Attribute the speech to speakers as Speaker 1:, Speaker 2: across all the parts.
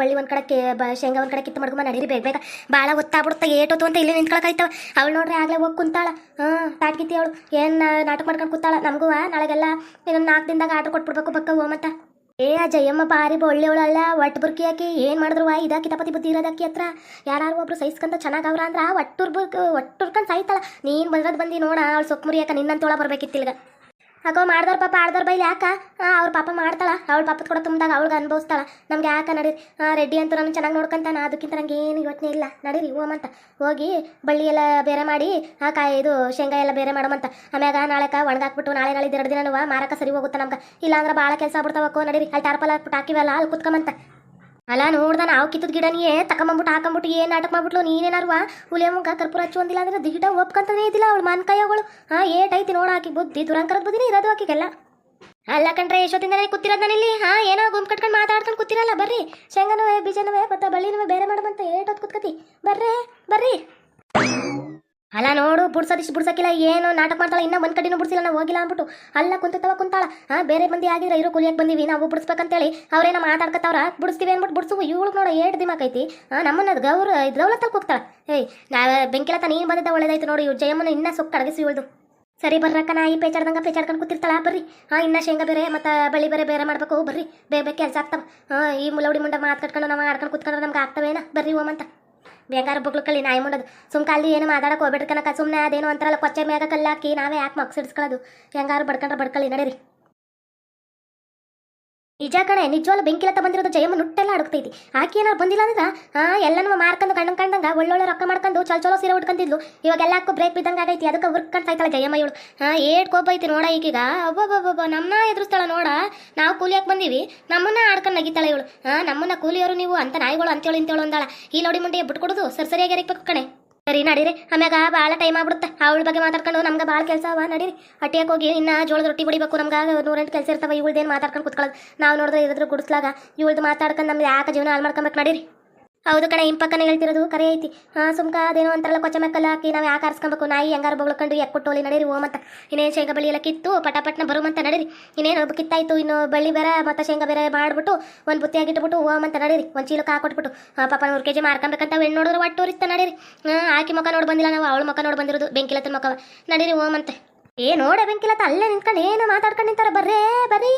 Speaker 1: ಬಳ್ಳಿ ಒಂದ್ ಕಡೆ ಶೇಂಗಾ ಒಂದ್ ಕಡೆ ಕಿತ್ತು ಮಾಡ್ಕೊಂಬ ನಡೀರಿ, ಬೇಗ ಬೇಗ. ಭಾಳ ಒತ್ತಾಗ್ಬಿಡುತ್ತೆ ಏಟೋತು ಅಂತ ಇಲ್ಲಿ ನಿಂತ್ಕೊಳಕಾಯ್ತವ. ಅವಳು ನೋಡ್ರಿ ಆಗ್ಲೇ ಹೋಗಿ ಕುಂತಾಳ. ಹಾಂ ತಾಟ್ಕಿತ್ತಿ ಅವಳು. ಏನ್ ನಾಟಕ ಮಾಡ್ಕೊಂಡು ಕೂತಾಳ? ನಮಗೂ ನಾಳೆಗೆಲ್ಲ ಇನ್ನೊಂದು ನಾಲ್ಕು ದಿನದಾಗ ಆರ್ಡ್ರ್ ಕೊಟ್ಬಿಡ್ಬೇಕು ಬಕ್ಕ ಹೋಮಂತ ಏ, ಆ ಜಯಮ್ಮ ಬಾರಿ ಒಳ್ಳೆಯವಳಲ್ಲ ಒಟ್ಟು ಬುರ್ಕಿ ಹಾಕಿ ಏನು ಮಾಡಿದ್ರು ವಾ ಇದಾ ಕಿತಾಪತಿ ಬುದ್ಧಿ ಇರೋದಕ್ಕೆ ಹತ್ರ. ಯಾರು ಒಬ್ರು ಸಹಿಸ್ಕೊಂತ ಚೆನ್ನಾಗ್ ಅವ್ರ ಅಂದ್ರ ಒಟ್ಟು ಒಟ್ಟುರ್ಕೊಂಡು ಸಾಯ್ತಾಳ. ನೀನು ಬಂದ್ರದ್ದು ಬಂದು ನೋಡ, ಅವಳು ಸೊಕ್ಕ ಮುರಿಯಾಕ ನಿನ್ನಂತೋಳ ಬರ್ಬೇಕಿತ್ತಿಲ್ಗ ಹಾಕೋ ಮಾಡ್ದವ್ರ ಪಾಪ ಆಡ್ದವ್ರ ಬೈಲಿ ಯಾಕ? ಅವ್ರ ಪಾಪ ಮಾಡ್ತಾಳ. ಅವಳ ಪಾಪದ ಕೂಡ ತುಂಬಿದಾಗ ಅವಳಿಗೆ ಅನುಭವಿಸ್ತಾಳ. ನಮ್ಗೆ ಯಾಕ ನಡೀರಿ ರೆಡ್ಡಿ ಅಂತೂ ನಾನು ಚೆನ್ನಾಗಿ ನೋಡ್ಕೊಂತಾನ ಅದಕ್ಕಿಂತ ನಂಗೆ ಏನು ಯೋಚನೆ ಇಲ್ಲ. ನಡೀರಿ ಹೋಮಂತ ಹೋಗಿ ಬಳ್ಳಿ ಎಲ್ಲ ಬೇರೆ ಮಾಡಿ, ಆ, ಕಾಯಿ ಇದು ಶೇಂಗಾ ಎಲ್ಲ ಬೇರೆ ಮಾಡೋಮಂತ ಆಮ್ಯಾಗ ನಾಳೆಕ ಒಣಗಾಕ್ಬಿಟ್ಟು ನಾಳೆ ನಾಳೆ ಎರಡು ದಿನ ಮಾರಕ ಸರಿ ಹೋಗುತ್ತೆ ನಮ್ಗೆ? ಇಲ್ಲಾಂದ್ರೆ ಭಾಳ ಕೆಲಸ ಆಗ್ಬಿಡ್ತಾವಕ್ಕೋ ನಡೀರಿ. ಅಲ್ಲಿ ಟಾರ್ಪಲ್ ಹಾಕ್ಬಿಟ್ಟು ಹಾಕಿವಲ್ಲ, ಅಲ್ಲಿ ಕುತ್ಕೊಂಬಂತ. ಅಲ್ಲ ನೋಡ್ದ ನಾವು ಕಿತ್ತದ ಗಿಡ ನೀ ತಕೊಂಬಂಬಿಟ್ಟು ಹಾಕೊಂಬಿಟ್ಟು ಏನು ನಾಟಕ ಮಾಡ್ಬಿಟ್ಲು? ನೀನೇನಾರುವ? ಹುಲಿಯ ಮುಖ ಕರ್ಪೂರ ಹಚ್ಚು ಒಂದಿಲ್ಲ ಅಂದ್ರೆ ದಿಗಿಡ ಒಪ್ಕೊಂತಾನೆ ಇದ್ದಿಲ್ಲ ಅವಳು ಮನ್ ಅವಳು ಹಾ ಏಟ್ ಐತಿ ನೋಡ ಹಾಕಿ ಬುದ್ಧಿ. ದುರಂಕರದ ಬುದ್ಧಿ ಇರೋದು ಆಕಿಗೆಲ್ಲ. ಅಲ್ಲ ಕಣ್ರೆ, ಎಷ್ಟೊತ್ತಿಂದನೇ ಕೂತಿರೋದು ನಾನಿಲ್ಲಿ? ಹಾ ಏನೋ ಗುಂಪು ಕಟ್ಕೊಂಡು ಮಾತಾಡ್ಕೊಂಡು ಕೂತಿರಲ್ಲ, ಬರ್ರಿ. ಶೇಂಗನವೇ, ಬೀಜನವೇ, ಮತ್ತೆ ಬಳ್ಳಿನವೇ ಬೇರೆ ಮಾಡಮಂತ ಏಟೊತ್ತು ಕೂತ್ಕತಿ. ಬರ್ರಿ ಬರ್ರಿ. ಅಲ್ಲ ನೋಡು ಬುಡ್ಸೋದಿಷ್ಟು ಬುಡ್ಸಕ್ಕಿಲ್ಲ ಏನು ನಾಟಕ ಮಾಡ್ತಾಳ, ಇನ್ನೂ ಒಂದು ಕಡೆನೂ ಬುಡ್ಸಿಲ್ಲ, ನಾವು ಹೋಗಿಲ್ಲ ಅಂದ್ಬಿಟ್ಟು. ಅಲ್ಲ ಕುಂತವ ಕುಂತಾಳ. ಹಾ ಬೇರೆ ಮಂದಿ ಆಗಿದ್ರೆ ಇರೋ ಕುಲಿಯಕ್ಕೆ ಬಂದೀವಿ, ನಾವು ಬಿಡಿಸ್ಬೇಕಂತೇಳಿ. ಅವ್ರೇನ ಮಾತಾಡ್ಕತ್ತವ್ರ, ಬುಡಿಸ್ತೀವಿ ಅಂದ್ಬಿಟ್ಟು ಬುಡ್ಸು, ಇವಳು ನೋಡ, ಏಟ್ ದಿಮಾಕೈತಿ ಹಾ ನಮ್ಮನ್ನ ಗೌರ ದೌಲತ್ತಲ್ಲಿ ಹೋಗ್ತಾಳ. ಏಯ್, ನಾ, ಬೆಂಕಿಲತ್ತ ನೀನು ಬಂದಿದ್ದ ಒಳ್ಳೇದಾಯ್ತು ನೋಡಿ, ಇವ್ರು ಜಯಮ್ಮನ ಇನ್ನ ಸೊಕ್ಕ ಅಡಗಿಸಿ ಇವಳ್ದು. ಸರಿ ಬರ್ರಕ್ಕ ನಾ ಈ ಪೇಚಾಡ್ದಂಗ ಪೇಚಾಡ್ಕೊಂಡು ಕೂತಿರ್ತಾಳ, ಬರ್ರಿ. ಹಾ ಇನ್ನ ಶೇಂಗಾ ಬೇರೆ, ಮತ್ತು ಬಳ್ಳಿ ಬೇರೆ ಬೇರೆ ಮಾಡ್ಬೇಕು, ಬರ್ರಿ. ಬೇಗ ಬೇಗ ಕೆಲಸ ಆಗ್ತಾವ. ಹಾ ಈ ಮುಲೌಡಿ ಮುಂಡ ಮಾತು ಕಟ್ಕೊಂಡು, ನಾವು ಆಡ್ಕೊಂಡು ಕೂತ್ಕೊಂಡ್ರೆ ನಮ್ಗೆ ಆಗ್ತವೇನ? ಬರ್ರಿ ಓಮಂತ ಬೇಕಾದ್ರೆ ಬುಗ್ಲು ಕಳ್ಳಿ, ನಾಯಿ ಮುಂಡದು. ಸುಮ್ ಕಾಲಿ ಏನು ಮಾತಾಡಕ್ಕೆ ಹೋಗ್ಬಿಟ್ರಿ ಕನಕ ಸುಮ್ಮನೆ ಅದೇನು ಅಂತಾರಲ್ಲ, ಕೊಚ್ಚೆ ಮ್ಯಾಗ ಕಲ್ಲಾಕಿ, ನಾವೇ ಯಾಕೆ ಮಕ್ಸಿಡ್ಸ್ಕೊಳ್ಳೋದು ಹೆಂಗಾರು ಬಡ್ಕೊಂಡ್ರೆ ಬಡ್ಕೊಳ್ಳಿ, ನಡೀರಿ. ನಿಜ ಕಣೆ ಬೆಂಕಿ ಬೆಂಕಿಲತ್ತ ಬಂದಿರೋದು ಜಯಮ್ಮ ನುಟ್ಟೆಲ್ಲ ಅಡುಕ್ತೈತಿ ಆಕೆ ಏನಾರು ಬಂದಿಲ್ಲ ಅಂದ್ರೆ ಹಾ ಎಲ್ಲನೂ ಮಾರ್ಕೊಂಡು ಕಣ್ಣು ಕಂಡಂಗ ಒಳ್ಳೊಳ್ಳೆ ರೊಕ್ಕ ಮಾಡ್ಕೊಂಡು ಚಲ ಚಲೋ ಸೀರೆ ಉಟ್ಕೊಂತಿದ್ಲು. ಇವಾಗ ಎಲ್ಲಕ್ಕೂ ಬ್ರೇಕ್ ಬಿದ್ದಂಗೆ ಆಗೈತಿ, ಅದಕ್ಕೆ ಉರ್ಕೊಂಡ್ ಸಾಯ್ತಾಳೆ ಜಯಮ್ಮ ಇವಳು. ಹಾ ಏಟ್ ಕೋಪ ಐತಿ ನೋಡ ಈಗೀಗ. ಒಬ್ಬೊಬ್ಬೊಬ್ಬ ನಮ್ಮನ್ನ ಎದುರಿಸ್ತಾಳ ನೋಡ. ನಾವು ಕೂಲಿಯಾಕ್ ಬಂದೀವಿ? ನಮ್ಮನ್ನ ಆಡ್ಕೊಂಡು ನಗಿತಾಳೆ ಇವಳು. ಹಾ ನಮ್ಮನ್ನ ಕೂಲಿಯವರು ನೀವು ಅಂತ ನಾಯಿಗಳು ಅಂತೇಳಿ ಅಂತೇಳು ಅಂದಾಳ. ಈ ನೋಡಿ ಮುಂದೆ ಬಿಟ್ಕೊಡುದು ಸರ್ ಸರಿಯಾಗಿ ಇರಬೇಕು ಕಣೆ. ಸರಿ, ನಡೀರಿ. ಆಮ್ಯಾಗ ಭಾಳ ಟೈಮ್ ಆಗ್ಬಿಡುತ್ತೆ. ಅವಳ ಬಗ್ಗೆ ಮಾತಾಡ್ಕೊಂಡು ನಮ್ಗೆ ಭಾಳ ಕೆಲಸ ಅವ, ನಡೀರಿ. ಹಟ್ಟಿಯಕ್ಕೆ ಹೋಗಿ ಇನ್ನ ಜೋಳದ ರೊಟ್ಟಿ ಬಡಿಬೇಕು. ನಮ್ಗೆ ನೂರೆಂಟು ಕೆಲಸ ಇರ್ತಾವೆ. ಇವಳ್ದೇನು ಮಾತಾಡ್ಕೊಂಡು ಕುತ್ಕೊಳ್ಳೋದು ನಾವು ನೋಡಿದ್ರೆ ಇರೋದ್ರ ಗುಡಿಸ್ಲಾಗ. ಇವಳ್ದು ಮಾತಾಡ್ಕೊಂಡು ನಮ್ಗೆ ಯಾಕೆ ಜೀವನ ಹಾಳು ಮಾಡ್ಕೊಬೇಕು? ನಡೀರಿ. ಹೌದು ಕಣೆ ಇಂಪಕ್ಕನೆ ಹೇಳ್ತಿರೋದು ಕರೆ ಐತಿ. ಹಾ, ಸುಮ್ಕ, ಅದೇನೋ ಅಂತಾರಲ್ಲ ಕೊಚ್ಚ ಮೆಕ್ಕಲ್ಲ ಹಾಕಿ ನಾವು ಯಾಕೆ ಆರಿಸ್ಕೊಬೇಕು ನಾಯಿ ಹೆಂಗಾರು ಬೊಗ್ಳ್ಕೊಂಡು ಎಕ್ಕುಟ್ಟೋಲಿ ನಡೀರಿ ಓಮಂತ ಇನ್ನೇನು ಶೇಂಗಾ ಬಳ್ಳಿ ಎಲ್ಲ ಕಿತ್ತು, ಪಟಪಟ್ನ ಬರುಮಂತ ನಡೀರಿ. ಇನ್ನೇನು ಕಿತ್ತಾಯ್ತು, ಇನ್ನು ಬಳ್ಳಿ ಬೇರೆ, ಮತ್ತು ಶೇಂಗಾ ಬೇರೆ ಮಾಡಿಬಿಟ್ಟು ಒಂದು ಬುತ್ತಿಯಾಗಿಟ್ಬಿಟ್ಟು ಓಮಂತ ನಡೀರಿ. ಒಂದು ಚೀಲಕ್ಕೆ ಹಾಕೊಟ್ಬಿಟ್ಟು, ಹಾಂ, ಪಾಪ ನೂರು ಕೆ ಜಿ ಮಾರ್ಕೊಬೇಕಂತ ಹೆಣ್ಣು ನೋಡಿದ್ರೆ ಒಟ್ಟು ನಡೀರಿ. ಹಾಂ, ಆಕಿ ಮುಖ ನೋಡಿ ಬಂದಿಲ್ಲ ನಾವು, ಅವಳು ಮುಖ ನೋಡಿ ಬಂದಿರೋದು, ಬೆಂಕಿಲತ್ತಿನ ಮುಖವ. ನಡೀರಿ ಓಮಂತೆ ಏ, ನೋಡ ಬೆಂಕಿಲತ್ತ ಅಲ್ಲೇ ನಿಂತ್ಕೊಂಡು ಏನು ಮಾತಾಡ್ಕೊಂಡು ನಿಂತಾರ. ಬರ್ರೇ, ಬರ್ರಿ.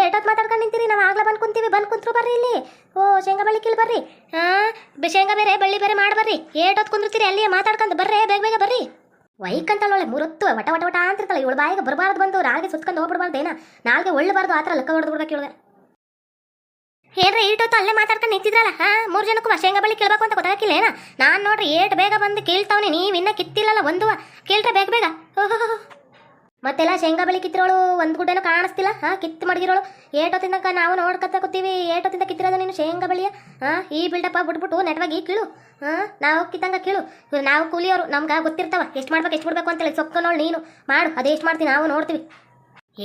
Speaker 1: ಏಟತ್ ಮಾತಾಡ್ಕೊಂಡು ನಿಂತೀರಿ. ನಾವು ಆಗ್ಲೇ ಬಂದು ಕುಂತೀವಿ. ಬಂದು ಕುಂತ್ರು ಬರ್ರಿ ಇಲ್ಲಿ. ಓ, ಶೇಂಗಾ ಬಳ್ಳಿ ಕಿಲ್ ಬರ್ರಿ. ಹಾಂ ಶೇಂಗಾ ಬೇರೆ, ಬಳ್ಳಿ ಬೇರೆ ಮಾಡಿ ಬರ್ರಿ. ಏಟತ್ ಕುಂದಿರ್ತೀರಿ ಅಲ್ಲಿಯೇ ಮಾತಾಡ್ಕೊಂಡು ಬರ್ರೇ, ಬೇಗ ಬೇಗ ಬರ್ರಿ. ಒಳ್ಳೆ ಮುರತ್ತು, ವಟ ವಟ ವಟ ಅಂತಿರ್ತಾಳೆ ಇವಳು ಬಾಯಿಗೆ ಬರಬಾರ್ದು ಬಂದು ರಾಗಿ ಸುತ್ಕೊಂಡು ಹೋಗ್ಬಿಡ್ಬಾರ್ದು ಏನ. ನಾಲ್ಗೆ ಒಳ್ಳಬಾರ್ದು ಆ ಥರ ಲೆಕ್ಕ ಹೊಡೆದು ಬಿಡ್ಬೇಕು ಇವಳಿಗೆ. ಹೇಳ್ರಿ ಈಟೊತ್ತು ಅಲ್ಲೇ ಮಾತಾಡ್ಕೊಂಡು ನಿಂತಿದ್ರಲ್ಲ? ಹಾ, ಮೂರು ಜನಕ್ಕೂ ಶೇಂಗಾ ಬಳ್ಳಿ ಕೇಳ್ಬೇಕು ಅಂತ ಗೊತ್ತಾಗಿಲ್ಲ ಏನ? ನಾನು ನೋಡ್ರಿ, ಏಟ್ ಬೇಗ ಬಂದು ಕೇಳ್ತಾವ್ನಿ. ನೀವು ಇನ್ನ ಕಿತ್ತಿಲ್ಲಲ್ಲ ಒಂದು ಕೇಳ್ರೆ ಬೇಗ ಬೇಗ. ಓಹೋ ಮತ್ತೆಲ್ಲ ಶೇಂಗಾ ಬೆಳೆ ಕಿತ್ತಿರೋಳು, ಒಂದು ಗುಡ್ಡೇನು ಕಾಣಿಸ್ತಿಲ್ಲ. ಹಾ, ಕಿತ್ತು ಮಡಗಿರೋಳು. ಏಟೋತಿಂದ ನಾವು ನೋಡ್ಕತ್ತ ಕೂತೀವಿ. ಏಟೋತಿಂದ ಕಿತ್ತಿರೋದು ನೀನು ಶೇಂಗಾ ಬಳಿಯ? ಹಾ, ಈ ಬಿಲ್ಡಪ್ಪ ಬಿಟ್ಬಿಟ್ಟು ನೆಟ್ವಾಗಿ ಕೀಳು. ಹಾ, ನಾವು ಕಿತ್ತಂಗ ಕೀಳು. ನಾವು ಕೂಲಿಯವರು, ನಮ್ಗೆ ಗೊತ್ತಿರ್ತಾವ. ಎಷ್ಟು ಮಾಡ್ಬೇಕು, ಎಷ್ಟು ಬಿಡ್ಬೇಕು ಅಂತೇಳಿ ಸೊಕ್ಕನೋಳು ನೀನು. ಮಾಡು ಅದೆಷ್ಟು ಮಾಡ್ತೀನಿ ನಾವು ನೋಡ್ತೀವಿ.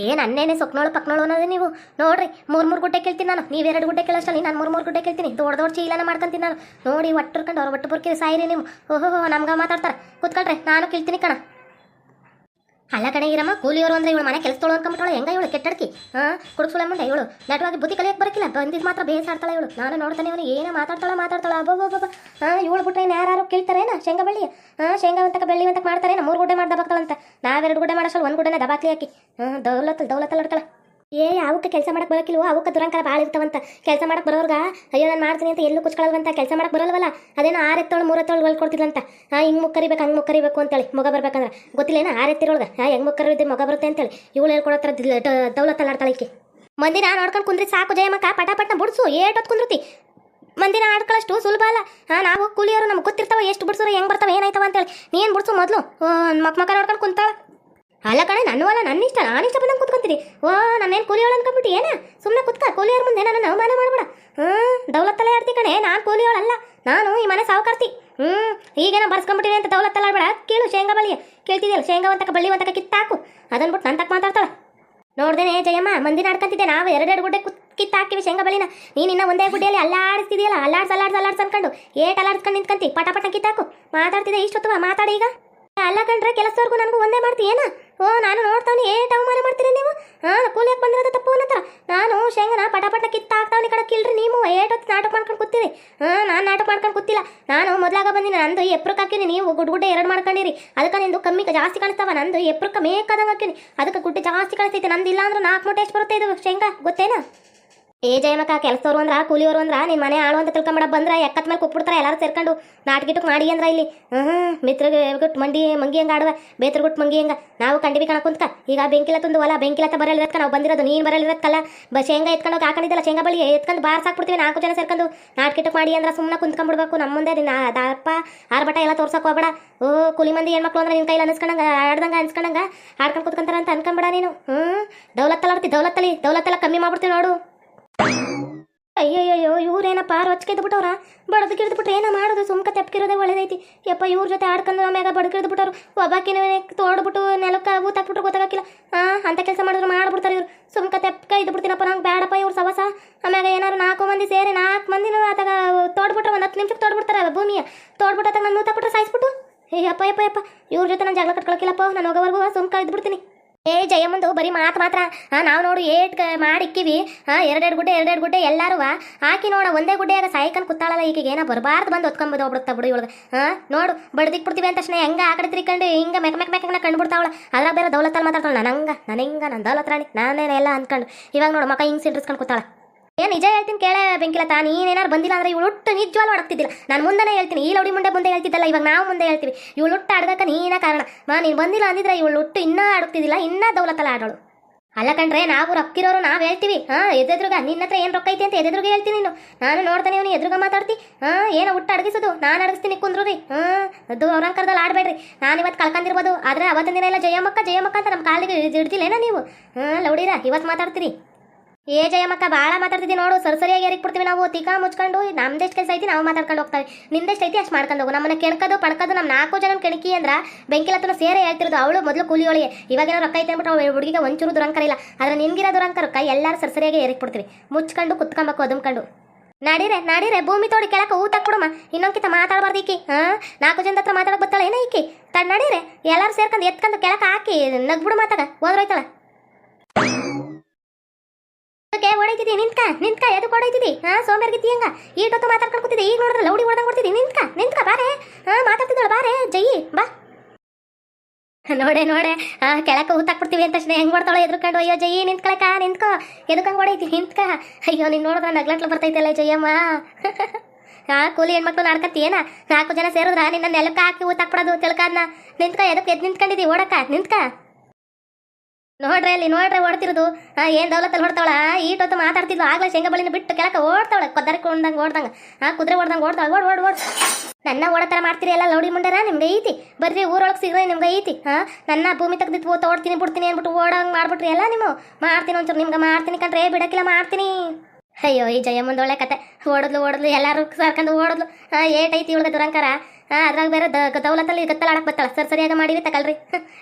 Speaker 1: ಏನು ಅನ್ನೇನೆ ಸೊಕ್ನೋಳು ಪಕ್ನೋಳು ಅನ್ನೋದು ನೀವು. ನೋಡ್ರಿ, ಮೂರು ಮೂರು ಗುಡ್ಡೆ ಕೇಳ್ತೀನಿ ನಾನು. ನೀವು ಎರಡು ಗುಡ್ಡೆ ಕೇಳಷ್ಟಲ್ಲಿ ನಾನು ಮೂರು ಮೂರು ಗುಡ್ಡೆ ಕೇಳ್ತೀನಿ. ದೊಡ್ಡ ದೊಡ್ಡ ಚೀಲನ ಮಾಡ್ಕೊಂತೀನಿ ನಾನು. ನೋಡಿ, ಒಟ್ಟರ್ಕೊಂಡು ಅವ್ರ ಒಟ್ಟು ಬರ್ಕಿರಿ ಸಾಯಿರಿ ನೀವು. ಓಹೋ ನಮ್ಗೆ ಮಾತಾಡ್ತಾರೆ. ಕೂತ್ಕೊಳ್ರಿ, ನಾನು ಕೇಳ್ತೀನಿ ಕಣ. ಅಲ್ಲ ಕಡೆ ಇರಮ್ಮ ಕೂಲಿಯವರು ಅಂದ್ರೆ ಇವಳು ಮನೆ ಕೆಲಸದೋಳು ಅನ್ಕೊಂಬಿಟ್ಟಳು, ಹೆಂಗ ಇವಳು ಕೆಟ್ಟಡ್ಕಿ? ಹಾ ಕುಡ್ಸುಳ ಮುಂದೆ ಇವಳು. ನಟವಾಗಿ ಬುದ್ಧಿ ಕಲಿಯಕ್ಕೆ ಬರಕಿಲ್ಲ ಬಂದಿದ್ದು ಮಾತ್ರ ಬೇಸಾಡ್ತಾಳೆ ಇವಳು. ನಾನು ನೋಡ್ತಾನೆ ಇವನು ಏನೋ ಮಾತಾಡ್ತಾಳೆ ಮಾತಾಡ್ತಾಳೆ, ಅಬ್ಬಬ್ಬಬ್ಬ. ಹಾಂ ಇವಳು ಬಿಟ್ರೆ ಇನ್ನು ಯಾರು ಕೇಳ್ತಾರೇನ? ಶೇಂಗಾ ಬಳ್ಳಿ. ಹಾ ಶೇಂಗಾ ಅಂತಕ ಬೆಳ್ಳಿ ಅಂತಕ ಮಾಡ್ತಾರೇನ? ಮೂರು ಗುಡ್ಡೆ ಮಾಡಿ ದಬಾಕ್ತಾಳಂತ ನಾವೆರಡು ಗುಡ್ಡೆ ಮಾಡಿಸಲು ಒಂದು ಗುಡ್ಡೆನ ದಬಾಕ್ಲಿ ಹಾಕಿ. ಹಾಂ ದೌಲತ್ತಲ್ಲಿ ದೌಲತ್ತಲ್ಲಿ ಅಡ್ಕಳ. ಏ ಅವಕ್ಕೆ ಕೆಲಸ ಮಾಡಕ್ಕೆ ಬರೋಕಿಲ್ವೋ? ಅವಕ್ಕೆ ದುರಂಕಾರ ಭಾಳ ಇರ್ತಾವಂತ. ಕೆಲಸ ಮಾಡಕ್ಕೆ ಬರೋರ್ಗ, ಅಯ್ಯೋ, ನಾನು ಮಾಡ್ತೀನಿ ಅಂತ ಎಲ್ಲೂ ಕುಚ್ಕೊಳ್ಳಲ್ವಂತ ಕೆಲಸ ಮಾಡಕ್ಕೆ ಬರೋಲ್ವಲ್ಲ? ಅದೇನೋ ಆರು ಎತ್ತೋಳು, ಮೂರು ಎತ್ತೋಳು ಹೊಲ್ಕೊಡ್ತಿದ್ಲಂತ ಹಾಂ ಹಿಂಗೆ ಮುಕ್ಕರಿಬೇಕು ಹಂಗೆ ಮುಕ್ಕರಿಬೇಕು ಅಂತೇಳಿ ಮಗ ಬರ್ಬೇಕಂದ್ರೆ. ಗೊತ್ತಿಲ್ಲೇನ ಆರು ಎತ್ತಿರೊಳಗೆ? ಹಾಂ ಹೆಂಗೆ ಮುಖ ಕರಿದ್ದೆ ಮಗ ಬರುತ್ತೆ ಅಂತೇಳಿ. ಇವಳು ಹೇಳ್ಕೊಡತ್ರ ದೌಲತ್ತಲ್ಲಿ ಆಡ್ತಾಳೆ ಈಕಿ. ಮಂದಿನ ನೋಡ್ಕೊಂಡು ಕುಂದ್ರಿ ಸಾಕು ಜಯಮಕ್ಕ ಪಟ ಬಿಡ್ಸು ಬುಡ್ಸು ಏಟೊತ್ತು ಕುಂದ್ರತಿ ಮಂದಿರ ಆಡ್ಕೊಳ್ಳಷ್ಟು ಸುಲಭ ಅಲ್ಲ. ಹಾಂ ನಾವು ಕೂಲಿಯವರು ನಮ್ಗೆ ಗೊತ್ತಿರ್ತಾವ, ಎಷ್ಟು ಬಿಡ್ಸೋರು, ಹೆಂಗೆ ಬರ್ತಾವ ಏನಾಯ್ತವ ಅಂತೇಳಿ. ನೀನು ಬಿಡ್ಸು ಮೊದಲು? ಮಕ್ಕ ಮಕ್ಕ ನೋಡ್ಕೊಂಡು ಕುಂತಾಳ. ಅಲ್ಲ ಕಣೆ, ನನ್ನ ಅಲ್ಲ, ನನ್ನ ಇಷ್ಟ, ನಾನು ಇಷ್ಟ ಬಂದಂಗೆ ಕುತ್ಕೊಂತೀನಿ. ಓ ನಾನೇನು ಕೂಲಿಯವಳು ಅನ್ಕೊಂಬಿಟ್ಟು ಏನ? ಸುಮ್ಮನೆ ಕುತ್ಕ, ಕೂಲಿಯವ್ರ ಮುಂದೆ ನಾನು ಅವಮಾನ ಮಾಡ್ಬೇಡ. ಹ್ಞೂ ದೌಲತ್ತಲ್ಲ ಆಡ್ತಿ ಕಣೆ, ನಾನು ಅಲ್ಲ. ನಾನು ಈ ಮನೆ ಸಾವುಕಾರ್ತಿ. ಹ್ಞೂ ಈಗೇನೋ ಬರ್ಸ್ಕೊಂಬಿಟ್ಟಿನಿ ಅಂತ ದೌಲತ್ತಲ್ಲ ಆಡ್ಬೇಡ. ಕೇಳು ಶೇಂಗಾ ಬಳ್ಳಿ ಕೇಳ್ತಿದ್ಯಲ್ಲ ಶೇಂಗಾ ಒಂತಕ ಬಳ್ಳಿ ಒಂತಕ ಕಿತ್ತಾಕು. ಅದನ್ಬಿಟ್ಟು ನನ್ನ ತಕ್ಕ ಮಾತಾಡ್ತಾಳೆ. ನೋಡ್ದೇನೆ, ಜಯಮ್ಮ, ಮಂದಿನ ಆಡ್ಕೊಂತಿದ್ದೆ. ನಾವು ಎರಡೆರಡು ಗುಡ್ಡೆ ಕುತ್ ಕಿತ್ತಾಕಿವಿ ಶೇಂಗಾ ಬಳಿನ ನೀನು ಇನ್ನೂ ಒಂದೇ ಗುಡ್ಡೆಯಲ್ಲಿ ಅಲ್ಲಾಡಿಸ್ತಿದೆಯಲ್ಲ, ಅಲ್ಲಾಡ್ಸ್ ಅಲ್ಲಾಡ್ಸ್ ಅಲ್ಲಾಡ್ಸ್ ಅನ್ಕೊಂಡು. ಏಟ್ ಅಲ್ಲಾಡ್ಸ್ಕೊಂಡು ನಿಂತ್ಕಂತಿ. ಪಟ ಪಟ ಕಿತ್ತಾಕು. ಮಾತಾಡ್ತಿದ್ದೆ, ಇಷ್ಟೊತ್ತು ಮಾತಾಡಿ ಈಗ. ಅಲ್ಲ ಕಂಡ್ರೆ ಕೆಲಸದವರೆಗೂ ನನಗೂ ಒಂದೇ ಮಾಡ್ತೀಯೇನ ಓ, ನಾನು ನೋಡ್ತಾವ್ನಿ ಏಟ್ ಅವಮಾನ ಮಾಡ್ತೀರಿ ನೀವು? ಹಾಂ ಕೂಲಿಯಾಗಿ ಬಂದಿರೋದು ತಪ್ಪು ಅನ್ನತ್ರ ನಾನು ಶೇಂಗನ ಪಟ ಪಟ ಕಿತ್ತಾಕ್ತಾವ್ನಿ ಕಡೆ ಕಿಲ್ರಿ ನೀವು. ಏಟೊತ್ತು ನಾಟಕ ಮಾಡ್ಕೊಂಡು ಕೂತಿರಿ. ಹಾಂ ನಾನು ನಾಟಕ ಮಾಡ್ಕೊಂಡು ಕೂತಿಲ್ಲ. ನಾನು ಮೊದಲಾಗ ಬಂದಿನಿ, ನಂದು ಎಪ್ರಕ್ಕೆ ಹಾಕಿನಿ, ನೀವು ಗುಡ್ ಗುಡ್ಡೆ ಎರಡು ಮಾಡ್ಕೊಂಡಿರಿ. ಅದಕ್ಕೆ ನಿಂದು ಕಮ್ಮಿ ಜಾಸ್ತಿ ಕಾಣಿಸ್ತಾವ, ನಂದು ಎಪ್ರಕ್ಕೆ ಮೇಕಾದಂಗೆ ಹಾಕಿನಿ. ಅದಕ್ಕೆ ಗುಡ್ಡೆ ಜಾಸ್ತಿ ಕಾಣಿಸ್ತೈತೆ ನಂದು ಇಲ್ಲ ಅಂದ್ರೆ ನಾಲ್ಕು ಮೂಟೆ ಎಷ್ಟು ಬರುತ್ತೆ ಇದು ಶೇಂಗಾ, ಗೊತ್ತೇನಾ? ಏ ಜಯಮಕ್ಕ ಕೆಲಸದವ್ರು ಅಂದ್ರ, ಕೂಲಿಯವರು ಅಂದ್ರ ನಿನ್ ಮನೆ ಆಳು ಅಂತ ತಿಳ್ಕೊಂಬಿಡ, ಬಂದ್ರ ಎಕ್ಕತ್ ಮೇಲೆ ಕುಟ್ಬಿಡ್ತಾರೆ ಎಲ್ಲಾರು ಸೇರ್ಕೊಂಡು ನಾಟಕಿಟಕ್ ಮಾಡಿ ಅಂದ್ರ ಇಲ್ಲಿ. ಹ್ಮ್ ಮಿತ್ರಗೆ ಗುಟ್ ಮಂಡಿ ಮಂಗಿ ಹಂಗ ಆಡುವ ಬೇತ್ರ ಗುಟ್ ಮಂಗಿ ಹಂಗ. ನಾವು ಕಂಡಿವಿ ಕಣ ಕುಂತ್ಕ, ಈಗ ಬೆಂಕಿಲ ತುಂದು ಹೊಲ ಬೆಂಕಿಲತ್ತ ಬರಲಿರತ್ಕ ನಾವು ಬಂದಿರೋದು ನೀನ್ ಬರಲಿರತ್ಕಲ್ಲ ಬ ಶೇಂಗಾ ಎತ್ಕೊಂಡು ಹಾಕೊಂಡಿದ್ದಲ್ಲ, ಶೇಂಗಾ ಬಳಿ ಎತ್ಕೊಂಡು ಬಾರ್ ಸಾಕ್ಬಿಡ್ತೀವಿ, ನಾಲ್ಕು ಜನ ಸೇರ್ಕೊಂಡು ನಾಟಕಿಟಕ್ ಮಾಡಿ ಅಂದ್ರ ಸುಮ್ಮನೆ ಕುಂತ್ಕೊಂಡ್ಬಿಡ್ಬೇಕು ನಮ್ಮ ಮುಂದೆ ನಿನ್ನ ದಪ್ಪ ಆರ್ಭಟ ಎಲ್ಲ ತೋರ್ಸಕ್ ಹೋಗ್ಬೇಡ. ಓ, ಕೂಲಿ ಮಂದಿ ಹೆಣ್ಮಕ್ಳು ಅಂದ್ರೆ ನಿನ್ ಕೈಲಿ ಅನ್ಸ್ಕೊಂಡಂಗ, ಆಡ್ದಂಗ ಅನ್ಸ್ಕೊಂಡಂಗ, ಆಡ್ಕೊಂಡು ಕುತ್ಕೊಂತಾರ ಅಂತ ಅನ್ಕೊಂಬಿಡ ನೀನು. ಹ್ಮ್ ದೌಲತ್ತಲ್ಲ ಆಡ್ತಿ ದೌಲತ್ತಲ್ಲಿ ದೌಲತ್ತೆಲ್ಲ ಕಮ್ಮಿ ಮಾಡ್ಬಿಡ್ತೀವಿ ನೋಡು. ಅಯ್ಯಯ್ಯೋ ಇವ್ರೇನಪ್ಪ ರೊಚ್ಕೆದ್ದು ಬಿಟ್ಟವ್ರ ಬಡದು ಕಿಡ್ದು ಬಿಟ್ರೆ ಏನೋ ಮಾಡೋದು? ಸುಮ್ಕ ತೆಪ್ಕಿರೋದೇ ಒಳ್ಳೇದೈತಿ. ಯಪ್ಪ, ಇವ್ರ ಜೊತೆ ಆಡ್ಕೊಂಡು ಆಮ್ಯಾಗ ಬಡಕಿಡ್ದು ಬಿಟ್ಟವ್ರು. ಒಬ್ಬಾಕಿನ ತೋಡ್ಬಿಟ್ಟು ನೆಲಕ್ಕೆ ಊತಾಕ್ಬಿಟ್ರು ಗೊತ್ತಾಗಕ್ಕಿಲ್ಲ. ಹಾ ಅಂತ ಕೆಲಸ ಮಾಡಿದ್ರು ಮಾಡ್ಬಿಡ್ತಾರೆ ಇವ್ರು. ಸುಮ್ಕ ತೆಪ್ಕ ಇದ್ದು ಬಿಡ್ತೀನಪ್ಪ ನಂಗೆ ಬೇಡಪ್ಪ ಇವ್ರು ಸವಸ. ಆಮ್ಯಾಗ ಏನಾರು ನಾಲ್ಕು ಮಂದಿ ಸೇರಿ ನಾಲ್ಕು ಮಂದಿನೂ ಆತಾಗ ತೋಡ್ಬಿಟ್ರೆ, ಒಂದು ಹತ್ತು ನಿಮಿಷಕ್ಕೆ ತೋಡ್ಬಿಡ್ತಾರೆ ಭೂಮಿಯ. ತೋಡ್ಬಿಟ್ಟು ಆತಾಗ ನಾನು ಊತಾಕ್ಬಿಟ್ರೆ ಸಾಯಿಸ್ಬಿಟ್ಟು. ಏ ಅಪ್ಪ ಯಪ್ಪ ಯಪ್ಪ. ಇವ್ರ ಜೊತೆ ನಾನು ಜಗಳ ಕಟ್ಕೊಳಕ್ಕಿಲ್ಲಪ್ಪ. ನಾನು ಹೋಗೋವರೆಗೂ ಸುಮ್ಕ ಇದ್ದು ಬಿಡ್ತೀನಿ ಏ ಜಯಮ್ಮಂದು ಬರೀ ಮಾತು ಮಾತ್ರ. ಹಾ ನಾವು ನೋಡು ಏಟ್ ಕ- ಮಾಡಿಕ್ಕಿವಿ. ಹಾ ಎರಡೆರಡು ಗುಡ್ಡೆ ಎರಡೆರಡು ಗುಡ್ಡೆ ಎಲ್ಲಾರು ಹಾಕಿ ನೋಡ, ಒಂದೇ ಗುಡ್ಡೆಯಾಗ ಸಾಯ್ಕನ್ ಕುತ್ತಾಳಲ್ಲ ಈಗ ಏನೋ ಬರಬಾರ್ದು ಬಂದು ಹೊತ್ಕೊಂಬುದು ಹೋಗ್ಬಿಡುತ್ತಾ ಬಿಡು ಇವಳಿಗೆ. ಹಾ ನೋಡು ಬಡ್ದಿಕ್ ಬಿಡ್ತೀವಿ ಅಂತ ತಕ್ಷಣ ಹೆಂಗ ಆಕಡೆ ಕಡೆ ತಿರ್ಕೊಂಡು ಹಿಂಗ ಮೆಕ್ ಮೆಕ್ ಮೆಕ್ನ ಕಂಡುಬಿಡ್ತಾವಳ. ಅದ್ರಾಗ ಬೇರೆ ದೌಲತ್ತಲ್ಲಿ ಮಾತಾಡ್ತಾಳ ನನಂಗ ನನಂಗ ನನ್ನ ದೌಲತ್ ರಾಣಿ ಅನ್ಕೊಂಡು ಇವಾಗ ನೋಡು ಮಕ್ಕ ಹಿಂಗ್ ಸಿಂಡ್ರಿಸ್ಕೊಂಡು ಕೂತಾಳ. ಏನ್ ನಿಜ ಹೇಳ್ತೀನಿ ಕೇಳ ಬೆಂಕಿಲತ ನೀನೇನಾರು ಬಂದಿಲ್ಲ ಅಂದ್ರೆ ಇವಳು ಒಟ್ಟು ನಿಜವಾಗ್ಲೂ ನಾನು ಮುಂದೆನೇ ಹೇಳ್ತೀನಿ, ಈ ಲೌಡಿ ಮುಂದೆ ಮುಂದೆ ಹೇಳ್ತಿದ್ದಲ್ಲ, ಇವಾಗ ನಾವು ಮುಂದೆ ಹೇಳ್ತೀವಿ. ಇವಳು ಒಟ್ಟು ಅಡ್ಗಕ್ಕ ನೀನ ಕಾರಣ. ಮಾ, ನೀನು ಬಂದಿಲ್ಲ ಅಂದಿದ್ರೆ ಇವಳು ಒಟ್ಟು ಇನ್ನೂ ಅಡಗ್ತಿದ್ದಿಲ್ಲ ಇನ್ನೂ ದೌಲತಲ್ಲ ಆಡೋಳು. ಅಲ್ಲ ಕಣ್ರೆ, ನಾವು ರೊಕ್ಕಿರೋರು ನಾವು ಹೇಳ್ತೀವಿ. ಹಾ, ಎದೆದ್ರುಗ, ನಿನ್ನ ಹತ್ರ ಏನು ರೊಕ್ಕ ಐತಿ ಅಂತ ಎದೆದ್ರುಗ ಹೇಳ್ತೀನಿ ನೀನು. ನಾನು ನೋಡ್ತಾನೆ ಇವನು ಎದುರುಗ ಮಾತಾಡ್ತಿ. ಹಾ, ಏನೋ ಹುಟ್ಟು ಅಡಗಿಸೋದು. ನಾನು ಅಡಗಿಸ್ತೀನಿ, ಕುಂದ್ರು ರೀ. ಹಾ, ಅದು ಅವ್ರಂಕರದಲ್ಲಿ ಆಡಬೇಡ್ರಿ. ನಾನು ಇವತ್ತು ಕಳ್ಕೊಂಡಿರ್ಬೋದು ಆದ್ರೆ ಅವತ್ತಿನ ದಿನ ಎಲ್ಲ ಜಯಮ್ಮಕ್ಕ ಜಯಮ್ಮಕ್ಕ ಅಂತ ನಮ್ಮ ಕಾಲಿಗೆ ಹಿಡ್ದಿಲ್ಲೇನ ನೀವು? ಹಾ, ಲೌಡಿರ ಇವತ್ತು ಮಾತಾಡ್ತೀರಿ? ಏ ಜಯಮ್ಮಕ್ಕ ಭಾಳ ಮಾತಾಡ್ತಿದ್ದಿ ನೋಡು. ಸರಿ ಸರಿಯಾಗಿ ಏರಿಕ್ ಬಿಡ್ತೀವಿ ನಾವು? ತಿಕಾ ಮುಚ್ಕೊಂಡು ನಮ್ದೆಷ್ಟು ಕೆಲಸ ಐತಿ, ನಾವು ಮಾತಾಡ್ಕೊಂಡು ಹೋಗ್ತಾವೆ. ನಿಂದೆಷ್ಟು ಐತಿ ಅಷ್ಟು ಮಾಡ್ಕೊಂಡು ಹೋಗು. ನಮ್ಮನ್ನ ಕೆಣಕದು ಪಡ್ಕದು ನಮ್ಮ ನಾಲ್ಕು ಜನ ಕೆಣಕಿ ಅಂದ್ರೆ ಬೆಂಕಿಲತ್ತನ ಸೇರೆ ಹೇಳ್ತಿರೋದು ಅವಳು ಮೊದಲು ಕೂಲಿಯೊಳಗೆ ಇವಾಗಿನ ರೊಕ್ಕ ಐತೆ ಅಂದ್ಬಿಟ್ಟು ಅವಳು ಹುಡುಗಿಗೆ ಒಂಚೂರು ದುರಂಕರ ಇಲ್ಲ ಆದ್ರೆ ನಿನ್ಗಿರೋ ದುರಂಕರಕ್ಕ ಎಲ್ಲರೂ ಸರಿ ಸರಿಯಾಗಿ ಏರಿಕ್ ಬಿಡ್ತೀವಿ ಮುಚ್ಕೊಂಡು ಕುತ್ಕೊಂಬೇಕು, ಅದುಮ್ಕೊಂಡು. ನಡೀರೆ ನಡೀರೆ, ಭೂಮಿ ತೋಡಿ ಕೆಳಕ್ಕೆ ಊಟ ಕೊಡುಮ. ಇನ್ನೊಂಕಿತ ಮಾತಾಡಬಾರ್ದು ಈಕಿ ಹಾಂ ನಾಲ್ಕು ಜನ ಹತ್ರ ಮಾತಾಡಕ್ಕೆ ಬರ್ತಾಳೆ ಏನೇ ಈಕಿ? ತಡ್ ನಡೀರೆ. ಎಲ್ಲರೂ ಸೇರ್ಕೊಂಡು ಎತ್ಕೊಂಡು ಕೆಳಕ್ಕೆ ಹಾಕಿ, ನಗ್ಬಿಡು ಮಾತಾಗ. ಹೋದ್ರೋಯ್ತಾಳ. ಅದಕ್ಕೆ ಹೊಡೈತಿದಿ ನಿಂತ್ಕ ನಿಂತ್ಕ ಎದು ಹೊಡೈತಿದಿ ಹಾ ಸೋಮ್ಯಾರ್ಗಿತ್ತಿ ಹಂಗ? ಈಟೊತ್ತು ಮಾತಾಡ್ಕೊಂಡು ಕೂತಿದ್ದೆ, ಈಗ ನೋಡಿದ್ರೆ ಲೌಡಿ ಹೊಡೆದಂಗೆ ಕೊಡ್ತಿದ್ದಿ. ನಿಂತ್ಕ ನಿಂತ್ಕ, ಬಾರೆ. ಹಾ, ಮಾತಾಡ್ತಿದ್ದಾಳ, ಬಾರೆ. ಜೈ, ಬಾ. ನೋಡೆ ನೋಡೆ. ಹಾ, ಕೆಳಕ್ಕೆ ಹೂತಾಕ್ಬಿಡ್ತೀವಿ ಅಂತ ತಕ್ಷಣ ಹೆಂಗ್ ಮಾಡ್ತಾಳೆ ಎದ್ರುಕೊಂಡು? ಅಯ್ಯೋ ಜಯಿ ನಿಂತ್ಕೊಳಕ ನಿಂತ್ಕೋ. ಎದಕ್ಕಂಗೆ ಹೊಡೈತಿ ನಿಂತ್ಕ. ಅಯ್ಯೋ, ನೀನು ನೋಡಿದ್ರೆ ನಗ್ಲಟ್ಲು ಬರ್ತೈತಲ್ಲ ಜಯಮ್ಮ. ಆ, ಕೂಲಿ ಹೆಣ್ಮಕ್ಳು ನಾಡ್ಕತ್ತೀಯೇನ ನಾಲ್ಕು ಜನ ಸೇರಿದ್ರ, ನಿನ್ನ ನೆಲಕ್ಕೆ ಹಾಕಿ ಹೂತಾಕ್ಬಿಡೋದು ತಿಳ್ಕಾದ್ನ ನಿಂತ್ಕ ಎದಕ್ಕೆ ಎದ್ದು ನಿಂತ್ಕೊಂಡಿದ್ದಿ? ಓಡಕ್ಕ, ನಿಂತ್ಕ. ನೋಡ್ರಿ ಅಲ್ಲಿ, ನೋಡ್ರಿ ಓಡ್ತಿರೋದು. ಹಾ ಏನ್ ದೌಲತ್ತಲ್ಲಿ ಹೊಡ್ತಾವಳ? ಈಟೊತ್ತು ಮಾತಾಡ್ತಿದ್ಲು. ಆಗ್ಲೇ ಶೇಂಗಾ ಬಿಟ್ಟು ಕೆಳಕ ಓಡ್ತಾವಳೆ. ಕೊದ್ದರಕ್ಕೆ ಓಡ್ದಂಗೆ ಓಡ್ದಂಗ. ಹಾ ಕುದುರೆ ಓಡ್ದಂಗೆ ಓಡ್ತಾಳೆ ಓಡ್ ಓಡ್ ಓಡ್. ನನ್ನ ಓಡತರ ಮಾಡ್ತೀರಿ ಎಲ್ಲ ಲೌಡಿ ಮುಂಡರ? ನಿಮ್ಗೆ ಐತಿ. ಬರ್ರಿ, ಊರೊಳಗೆ ಸಿಗ್ರಿ, ನಿಮ್ಗೆ ಐತಿ. ಹಾಂ ನನ್ನ ಭೂಮಿ ತೆಗ್ದಿತ್ತು ತೋಡ್ತೀನಿ ಬಿಡ್ತೀನಿ ಅಂದ್ಬಿಟ್ಟು ಓಡಂಗೆ ಮಾಡ್ಬಿಟ್ರಿ ಎಲ್ಲ ನೀವು? ಮಾಡ್ತೀನಿ ಒಂಚೂರು, ನಿಮ್ಗೆ ಮಾಡ್ತೀನಿ ಕಂಡ್ರೆ ಬಿಡಕ್ಕಿಲ್ಲ, ಮಾಡ್ತೀನಿ. ಅಯ್ಯೋ, ಈ ಜಯಮ್ಮಂದು ಒಳ್ಳೆ ಕತೆ. ಓಡದ್ಲು ಓಡದ್ಲು, ಎಲ್ಲಾರು ಸರ್ಕೊಂಡು ಓಡದ್ಲು. ಹಾಂ ಐತಿ ಇವಳಿಗೆ ದುರಂಕಾರ. ಹಾ ಅದ್ರಾಗ ಬೇರೆ ದ, ದೌಲತ್ತಲ್ಲಿ ಗತ್ತಲಾಡಕ್ ಬತ್ತಾಳ. ಸರ್, ಸರಿಯಾಗಿ ಮಾಡಿರಿ ತಕಲ್ರಿ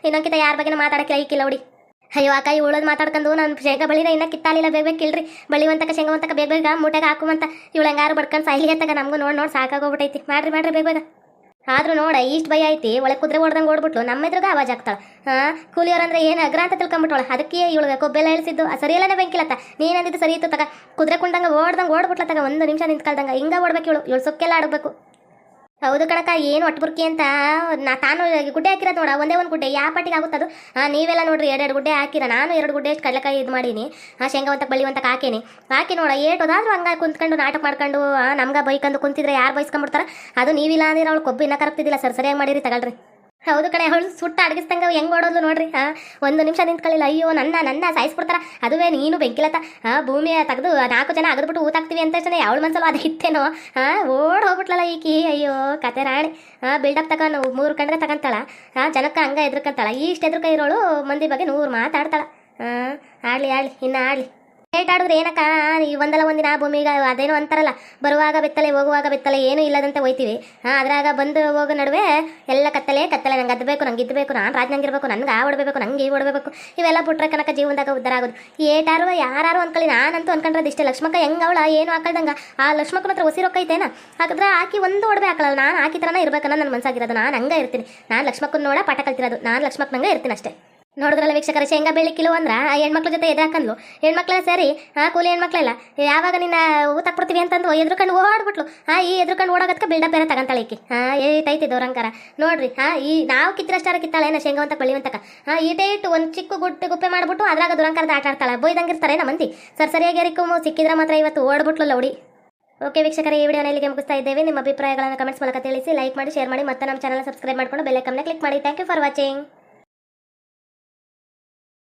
Speaker 1: ಇನ್ನೊಂದ್ಕಿಂತ ಯಾರ ಬಗ್ಗೆ ಮಾತಾಡಕ್ಕೆ ಐಕಿಲ್ಲ ಲೌಡಿ. ಅಯ್ಯೋ ಅಕ್ಕ ಇವಳು ಮಾತಾಡ್ಕೊಂಡು ನಾನು ಶೇಂಗಾ ಬಳಿನ ಇನ್ನ ಕಿತ್ತಾಲಿಲ್ಲ, ಬೇಗ ಬೇಗ ಕಿಲ್ರಿ ಬಳಿವಂತಕ ಶೇಂಗಾವಂತಕ ಬೇಗ ಬೇಗ ಮೂಟೆಗೆ ಹಾಕುವಂತ ಇವಳು ಹೆಂಗಾರು ಬಡ್ಕೊಂಡು ಸಾಯಿಲಿ ಅತ್ತಾಗ ನಮಗೂ ನೋಡಿ ನೋಡಿ ಸಾಕಾಗೋಗ್ಬಿಟ್ಟೈತಿ ಮಾಡ್ರಿ ಮಾಡ್ರಿ, ಬೇಗ ಬೇಗ. ಆದ್ರೂ ನೋಡ ಇಷ್ಟು ಭಯ ಐತಿ, ಒಳಗೆ ಕುದುರೆ ಹೊಡ್ದಂಗೆ ಓಡ್ಬಿಟ್ಲು, ನಮ್ಮ ಎದುರುಗ ಆವಾಜ್ ಆಗ್ತಾಳ ಹಾಂ ಕೂಲಿಯವ್ರಂದ್ರೆ ಏನು ಅಗ್ರ ಅಂತ ತಿಳ್ಕೊಂಬಿಟ್ಟವಳ. ಅದಕ್ಕೆ ಇವಳಿಗೆ ಕೊಬ್ಬೆಲ್ಲ ಇಳಿಸಿದ್ದು ಸರಿಯಲ್ಲನೇ ಬೆಂಕಿಲತ್ತ. ನೀನಂದಿದ್ದು ಸರಿ ಇತ್ತು ತಗ ಕುದುರೆ ಕುಂಡಂಗ ಓಡ್ದಂಗೆ ಓಡ್ಬಿಟ್ಲ ತಗ ಒಂದು ನಿಮಿಷ ನಿಂತ್ಕಾಲ್ದಂಗೆ ಹಿಂಗೆ ಓಡ್ಬೇಕು ಇವಳು. ಇವಳು ಸೊಕ್ಕೆಲ್ಲ ಆಡಬೇಕು. ಹೌದು ಕಣಕ ಏನು ಒಟ್ಬುರ್ಕಿ ಅಂತ? ನಾ ತಾನು ಗುಡ್ಡೆ ಹಾಕಿರೋದು ನೋಡ, ಒಂದೇ ಒಂದು ಗುಡ್ಡೆ. ಯಾವ ಪಟ್ಟಿಗೆ ಆಗುತ್ತದು ಅದು? ನೀವೆಲ್ಲ ನೋಡ್ರಿ, ಎರಡೆರಡು ಗುಡ್ಡೆ ಹಾಕಿರ. ನಾನು ಎರಡು ಗುಡ್ಡೆ ಎಷ್ಟು ಕಡಲೆಕಾಯಿ ಇದು ಮಾಡೀನಿ. ಆ ಶೇಂಗಾವಂತ ಬಳಿವಂತಕ್ಕೆ ಹಾಕೇನಿ. ಹಾಕಿ ನೋಡ, ಏಟೋದಾದ್ರೂ ಹಂಗ ಕುಂತ್ಕೊಂಡು ನಾಟಕ ಮಾಡ್ಕೊಂಡು ನಮ್ಗ ಬೈಕಂದು ಕುಂತಿದ್ರೆ ಯಾರು ಬೈಸ್ಕೊಂಡ್ಬಿಡ್ತಾರ? ಅದು ನೀವಿಲ್ಲ ಅಂದ್ರೆ, ಅವಳು ಕೊಬ್ಬು ಇನ್ನೂ ಕರಪ್ತಿದ್ದಿಲ್ಲ ಸರ್, ಸರಿಯಾಗಿ ಮಾಡಿರಿ, ತಗೊಳ್ರಿ. ಹೌದು ಕಣೆ, ಅವಳು ಸುಟ್ಟ ಅಡಗಿಸ್ದಂಗ ಹೆಂಗ್ ಓಡೋದು ನೋಡ್ರಿ ಹಾ ಒಂದು ನಿಮಿಷ ನಿಂತ್ಕೊಳ್ಳಿಲ್ಲ, ಅಯ್ಯೋ, ನನ್ನ ನನ್ನ ಸಾಯಿಸ್ಬಿಡ್ತಾರ. ಅದುವೇ ನೀನು ಬೆಂಕಿಲತ್ತ, ಆ? ಭೂಮಿಯ ತೆಗೆದು ನಾಲ್ಕು ಜನ ಅಗದ್ಬಿಟ್ಟು ಊತಾಕ್ತಿವಿ ಅಂತ ತಕ್ಷಣ ಅವಳ ಮನ್ಸಲ್ಲ ಅದು ಇತ್ತೇನೋ ಹಾ ಓಡ್ ಹೋಗ್ಬಿಟ್ಲಲ್ಲ ಈಕಿ, ಅಯ್ಯೋ, ಕತೆ ರಾಣಿ. ಹಾ ಬಿಲ್ಡಪ್ ತಗೊಂಡು ಮೂರು ಕಣ್ಗೆ ತಗೊಂತಾಳ ಹಾ ಜನಕ್ಕೆ ಹಂಗ ಎದ್ರಕಂತಾಳ ಇಷ್ಟು ಎದ್ರಕ ಇರೋಳು ಮಂದಿ ಬಗ್ಗೆ ನೂರು ಮಾತಾಡ್ತಾಳ ಹಾ ಆಡ್ಲಿ ಆಡ್ಲಿ, ಇನ್ನ ಆಡ್ಲಿ. ಆಡಿದ್ರೆ ಏನಕ್ಕ? ಈ ಒಂದಲ್ಲ ಒಂದಿನ ಆ ಭೂಮಿಗೆ ಅದೇನೋ ಅಂತಾರಲ್ಲ, ಬರುವಾಗ ಬೆತ್ತಲೆ, ಹೋಗುವಾಗ ಬೆತ್ತಲೆ, ಏನೂ ಇಲ್ಲದಂತೆ ಹೋಯ್ತೀವಿ. ಹಾಂ, ಅದ್ರಾಗ ಬಂದು ಹೋಗೋ ನಡುವೆ ಎಲ್ಲ ಕತ್ತಲೆ ಕತ್ತಲೆ, ನಂಗೆ ಅದು ಬೇಕು, ನಂಗೆ ಇದು ಬೇಕು, ನಾನು ರಾಜ್ನಂಗಿರ್ಬೇಕು, ನನಗೆ ಆ ಹೊಡ್ಬೇಕು ನಂಗೆ ಈ ಹೊಡ್ಬೇಕು ಇವೆಲ್ಲ ಬಿಟ್ರೆ ಕನಕ ಜೀವನದಾಗ ಉದ್ದಾರ ಆಗೋದು. ಏಟಾರು ಯಾರು ಅನ್ಕೊಳ್ಳಿ, ನಾನಂತೂ ಅನ್ಕೊಂಡ್ರದ್ದು ಇಷ್ಟೇ. ಲಕ್ಷ್ಮಕ್ಕ ಹೆಂಗ ಅವಳ, ಏನು ಹಾಕಳ್ದಂಗ ಆ ಲಕ್ಷ್ಮಕ್ಕನ ಹತ್ರ ಉಸಿ ರೊಕ್ಕ ಐತೇನ? ಹಾಗಾದ್ರೆ ಹಾಕಿ ಒಂದು ಒಡವೆ ಹಾಕಲ್ಲ ನಾನು ಹಾಕಿ ಥರನೇ ಇರ್ಬೇಕನ್ನ ನನ್ನ ಮನ್ಸಾಗಿರೋದು. ನಾನು ಹಂಗೆ ಇರ್ತೀನಿ. ನಾನು ಲಕ್ಷ್ಮಕ್ಕನ ನೋಡ ಪಾಠ ಕಲ್ತಿರೋದು. ನಾನು ಲಕ್ಷ್ಮಕ್ಕನಂಗೆ ಇರ್ತೀನಿ ಅಷ್ಟೇ. ನೋಡಿದ್ರಲ್ಲ ವೀಕ್ಷಕರ, ಶೇಂಗಾ ಬೆಳೆ ಕಿಲೋ ಅಂದ್ರ ಆ ಹೆಣ್ಮಕ್ಳ ಜೊತೆ ಎದ್ರೆ ಹಾಕಂದ್ಲು ಹೆಣ್ಮಕ್ಳ ಸರಿ, ಆ ಕೂಲಿ ಹೆಣ್ಮಕ್ಳೆಲ್ಲ ಯಾವಾಗ ನಿನ್ನ ಊತಕ್ ಬಿಡ್ತೀವಿ ಅಂತಂದು ಎದ್ರುಕಂಡು ಓಡ್ಬಿಟ್ಲು ಹಾ ಈ ಎದ್ರುಕಂಡು ಓಡೋಗತ್ಕ ಬಿಲ್ಡಪ್ ಬೇರೆ ತಗಂತಾಳೆ ಈಕಿ. ಹಾ ಏತೈತಿ ದೌರಂಕಾರ. ನೋಡ್ರಿ ಹಾ ಈ ನಾವು ಕಿತ್ತಿರಷ್ಟಾರ ಕಿತ್ತಾಳೆ ನಾ ಶೇಂಗಾ ಅಂತ ಬೆಳಿವಂತಕ ಹಾ ಇಟೇ ಇಟ್ಟು ಒಂದು ಚಿಕ್ಕ ಗುಟ್ಟೆ ಗುಪ್ಪೆ ಮಾಡ್ಬಿಟ್ಟು ಅದ್ರಾಗ ದುರಂಕಾರದ ಆಟ ಆಡ್ತಾಳೆ. ಬೊಯ್ದಂಗಿರ್ತಾರೆ ನಮ್ಮ ಮಂದಿ. ಸರ್, ಸರಿಯಾಗಿ ಎರಿಕುಮು ಸಿಕ್ಕಿದ್ರೆ ಮಾತ್ರ ಇವತ್ತು ಓಡ್ಬಿಟ್ಲು ಲೌಡಿ. ಓಕೆ ವೀಕ್ಷಕರ, ಈ ವಿಡಿಯೋನ ಇಲ್ಲಿಗೆ ಮುಗಿಸ್ತಾ ಇದ್ದೇವೆ. ನಿಮ್ಮ ಅಭಿಪ್ರಾಯಗಳನ್ನು ಕಮೆಂಟ್ಸ್ ಮೂಲಕ ತಿಳಿಸಿ ಲೈಕ್ ಮಾಡಿ ಶೇರ್ ಮಾಡಿ, ಮತ್ತೆ ನಮ್ಮ ಚಾನಲ್ ಸಬ್ಸ್ಕ್ರೈಬ್ ಮಾಡ್ಕೊಂಡು ಬೆಲೆ ಐಕನ್ನ ಕ್ಲಿಕ್ ಮಾಡಿ. Thank you for